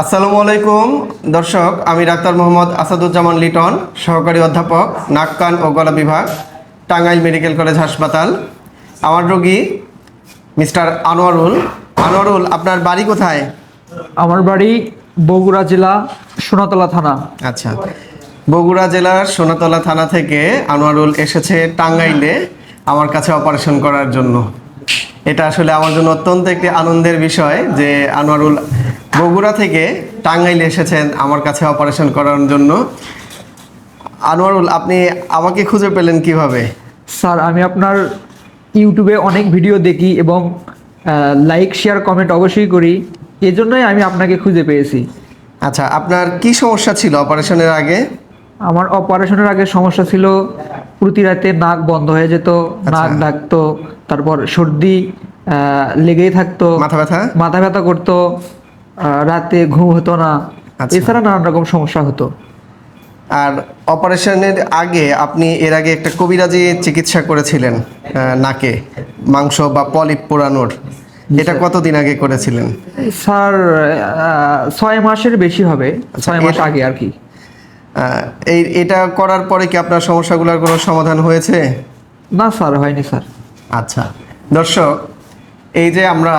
আসসালামু আলাইকুম। দর্শক আমি ডাক্তার মোহাম্মদ আসাদুজ্জামান লিটন সহকারী অধ্যাপক নাক কান ও গলা বিভাগ টাঙ্গাইল মেডিকেল কলেজ হাসপাতাল। আমার রোগী মিস্টার আনোয়ারুল। আনোয়ারুল আপনার বাড়ি কোথায়? আমার বাড়ি বগুড়া জেলা সোনাতলা থানা। আচ্ছা। বগুড়া জেলার সোনাতলা থানা থেকে আনোয়ারুল এসেছে টাঙ্গাইলে আমার কাছে অপারেশন করার জন্য। এটা আসলে আমার জন্য অত্যন্ত একটি আনন্দের বিষয় যে আনোয়ারুল বগুড়া থেকে টাঙ্গাইল এসেছেন আমার কাছে অপারেশন করার জন্য। আনোয়ারুল আপনি আমাকে খুঁজে পেলেন কীভাবে? স্যার আমি আপনার ইউটিউবে অনেক ভিডিও দেখি এবং লাইক শেয়ার কমেন্ট অবশ্যই করি। এজন্যই আমি আপনাকে খুঁজে পেয়েছি। আচ্ছা আপনার কি সমস্যা ছিল অপারেশনের আগে? আমার অপারেশনের আগে সমস্যা ছিল প্রতি রাতে নাক বন্ধ হয়ে যেত নাক ডাকতো তারপর সর্দি লেগেই থাকতো মাথা ব্যথা? মাথা ব্যথা করতো রাতে ঘুম হতো না। আচ্ছা। এছাড়া নানান রকম সমস্যা হতো। আর অপারেশনের আগে আপনি এর আগে একটা কবিরাজি চিকিৎসা করেছিলেন নাকে মাংস বা পলিপ পোড়ানোর। এটা কতদিন আগে করেছিলেন? স্যার ছয় মাসের বেশি হবে ছয় মাস আগে আর কি। এই এটা করার পরে কি আপনার সমস্যাগুলোর কোনো সমাধান হয়েছে? না স্যার হয়নি স্যার। আচ্ছা। দর্শক এই যে আমরা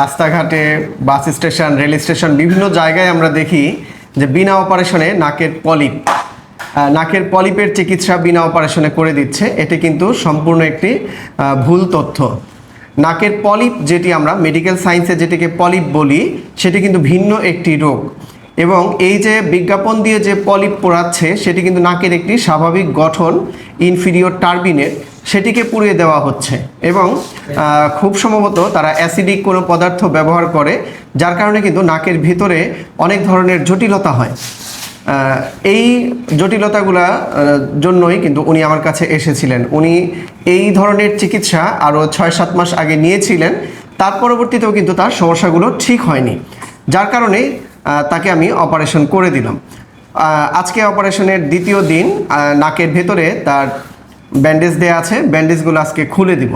রাস্তাঘাটে বাস স্টেশন রেল স্টেশন বিভিন্ন জায়গায় আমরা দেখি যে বিনা অপারেশনে নাকের পলিপ নাকের পলিপের চিকিৎসা বিনা অপারেশনে করে দিচ্ছে। এটি কিন্তু সম্পূর্ণ একটি ভুল তথ্য। নাকের পলিপ যেটি আমরা মেডিকেল সায়েন্সে যেটিকে পলিপ বলি সেটি কিন্তু ভিন্ন একটি রোগ। এবং এই যে বিজ্ঞাপন দিয়ে যে পলিপ পোড়াচ্ছে, সেটি কিন্তু নাকের একটি স্বাভাবিক গঠন ইনফিরিয়র টার্বিনের সেটিকে পুড়িয়ে দেওয়া হচ্ছে। এবং খুব সম্ভবত তারা অ্যাসিডিক কোনো পদার্থ ব্যবহার করে, যার কারণে কিন্তু নাকের ভিতরে অনেক ধরনের জটিলতা হয়। এই জটিলতাগুলা জন্যই কিন্তু উনি আমার কাছে এসেছিলেন। উনি এই ধরনের চিকিৎসা আরও ছয় সাত মাস আগে নিয়েছিলেন, তার পরবর্তীতেও কিন্তু তার সমস্যাগুলো ঠিক হয়নি। যার কারণে তাকে আমি অপারেশন করে দিলাম। আজকে অপারেশনের দ্বিতীয় দিন নাকের ভেতরে তার ব্যান্ডেজ দেওয়া আছে, ব্যান্ডেজগুলো আজকে খুলে দিব।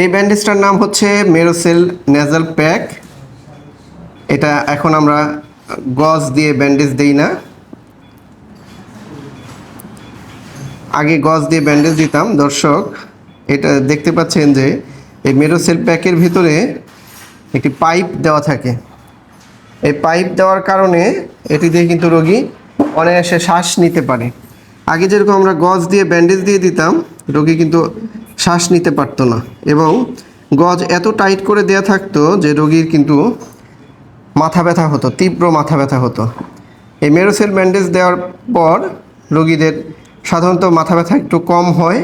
এই ব্যান্ডেজটার নাম হচ্ছে মেরোসেল নেজাল প্যাক। এটা এখন আমরা গজ দিয়ে ব্যান্ডেজ দেই না। আগে গজ দিয়ে ব্যান্ডেজ দিতাম, দর্শক। এটা দেখতে পাচ্ছেন যে এই মেরোসেল প্যাকের ভিতরে একটি পাইপ দেওয়া থাকে। এই পাইপ দেওয়ার কারণে এটি দিয়ে কিন্তু রোগী অনায়াসে শ্বাস নিতে পারে। আগে যেরকম আমরা গজ দিয়ে ব্যান্ডেজ দিয়ে দিতাম, রোগী কিন্তু শ্বাস নিতে পারতো না এবং গজ এত টাইট করে দেয়া থাকতো যে রোগীর কিন্তু মাথা ব্যথা হতো, তীব্র মাথা ব্যথা হতো। এই মেরোসেল ব্যান্ডেজ দেওয়ার পর রোগীদের সাধারণত মাথা ব্যথা একটু কম হয়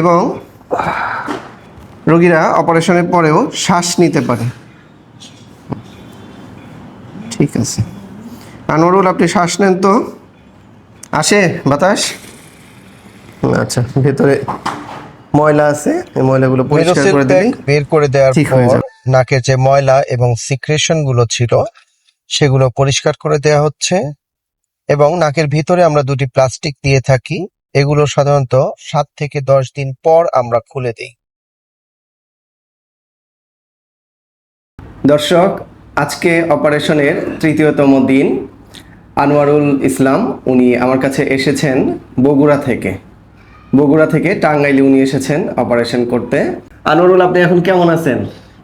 এবং রোগীরা অপারেশনের পরেও শ্বাস নিতে পারে। ঠিক আছে। আনোয়ারুল আপনি শ্বাস নেন তো। আসে বাতাস? আচ্ছা ভেতরে ময়লা আছে এই ময়লাগুলো পরিষ্কার করে প্যাক বের করে দেওয়ার পর নাকের যে ময়লা এবং সিক্রেশনগুলো ছিল সেগুলো পরিষ্কার করে দেওয়া হচ্ছে। এবং নাকের ভিতরে আমরা দুটি প্লাস্টিক দিয়ে থাকি। এগুলো সাধারণত সাত থেকে দশ দিন পর আমরা খুলে দিই। দর্শক আজকে অপারেশনের তৃতীয়তম দিন। আনোয়ারুল ইসলাম উনি আমার কাছে এসেছেন বগুড়া থেকে। বগুড়া থেকে টাঙ্গাইলে উনি এসেছেন অপারেশন করতে। আনোয়ারুল আপনি এখন কেমন আছেন?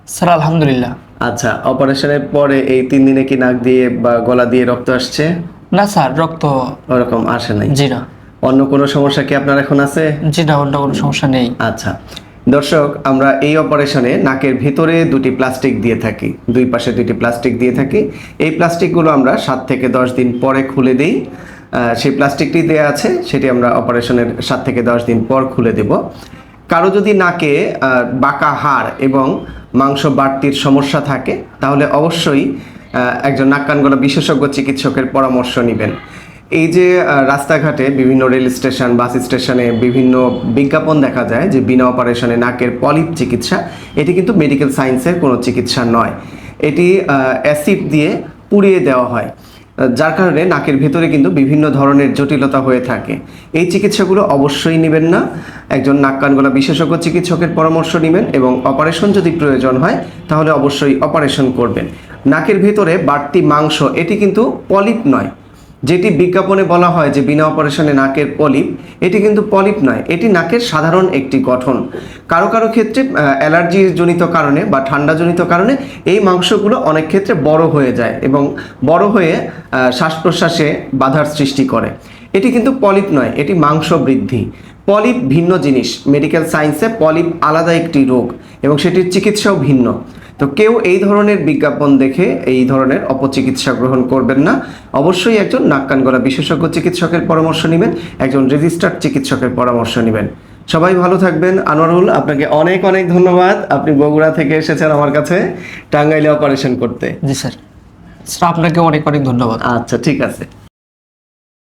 স্যার আলহামদুলিল্লাহ। আচ্ছা অপারেশনের পরে এই তিন দিনে কি নাক দিয়ে বা গলা দিয়ে রক্ত আসছে? না স্যার রক্ত ওরকম আসে নাই। জি না। অন্য কোনো সমস্যা কি আপনার এখন আছে? জি না অন্য কোনো সমস্যা নেই। আচ্ছা। দর্শক, আমরা এই অপারেশনে নাকের ভিতরে দুটি প্লাস্টিক দিয়ে থাকি, দুই পাশে দুটি প্লাস্টিক দিয়ে থাকি। এই প্লাস্টিকগুলো আমরা সাত থেকে দশ দিন পরে খুলে দিই। সেই প্লাস্টিকটি দেওয়া আছে, সেটি আমরা অপারেশনের সাত থেকে দশ দিন পর খুলে দেব। কারও যদি নাকে বাঁকা হাড় এবং মাংস বাড়তির সমস্যা থাকে, তাহলে অবশ্যই একজন নাক গলা বিশেষজ্ঞ চিকিৎসকের পরামর্শ নেবেন। এই যে রাস্তাঘাটে বিভিন্ন রেল স্টেশন, বাস স্টেশনে বিভিন্ন বিজ্ঞাপন দেখা যায় যে বিনা অপারেশনে নাকের পলিপ চিকিৎসা, এটি কিন্তু মেডিকেল সায়েন্সের কোনো চিকিৎসা নয়। এটি অ্যাসিড দিয়ে পুড়িয়ে দেওয়া হয়, যার কারণে নাকের ভেতরে কিন্তু বিভিন্ন ধরনের জটিলতা হয়ে থাকে। এই চিকিৎসাগুলো অবশ্যই নেবেন না। একজন নাক কান গলা বিশেষজ্ঞ চিকিৎসকের পরামর্শ নেবেন এবং অপারেশন যদি প্রয়োজন হয়, তাহলে অবশ্যই অপারেশন করবেন। নাকের ভেতরে বাড়তি মাংস, এটি কিন্তু পলিপ নয় যেটি বিজ্ঞাপনে বলা হয় যে বিনা অপারেশনে নাকের পলিপ, এটি কিন্তু পলিপ নয়, এটি নাকের সাধারণ একটি গঠন। কারও কারও ক্ষেত্রে অ্যালার্জি জনিত কারণে বা ঠান্ডাজনিত কারণে এই মাংসগুলো অনেক ক্ষেত্রে বড় হয়ে যায় এবং বড় হয়ে শ্বাস প্রশ্বাসে বাধার সৃষ্টি করে। এটি কিন্তু পলিপ নয়, এটি মাংস বৃদ্ধি। পলিপ ভিন্ন জিনিস। মেডিকেল সায়েন্সে পলিপ আলাদা একটি রোগ এবং সেটির চিকিৎসাও ভিন্ন। তো কেউ এই ধরনের বিজ্ঞাপন দেখে এই ধরনের অপচিকিৎসা গ্রহণ করবেন না। অবশ্যই একজন নাক কান গলা বিশেষজ্ঞ চিকিৎসকের পরামর্শ নেবেন একজন রেজিস্টার্ড চিকিৎসকের পরামর্শ নেবেন। সবাই ভালো থাকবেন। আনোয়ারুল আপনাকে অনেক অনেক ধন্যবাদ। আপনি বগুড়া থেকে এসেছেন আমার কাছে টাঙ্গাইলে অপারেশন করতে। জি স্যার। স্যার আপনাকে অনেক অনেক ধন্যবাদ। আচ্ছা ঠিক আছে।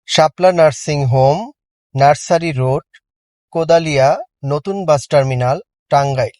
Shapla nursing home nursery road Kodalia নতুন বাস টার্মিনাল টাঙ্গাইল।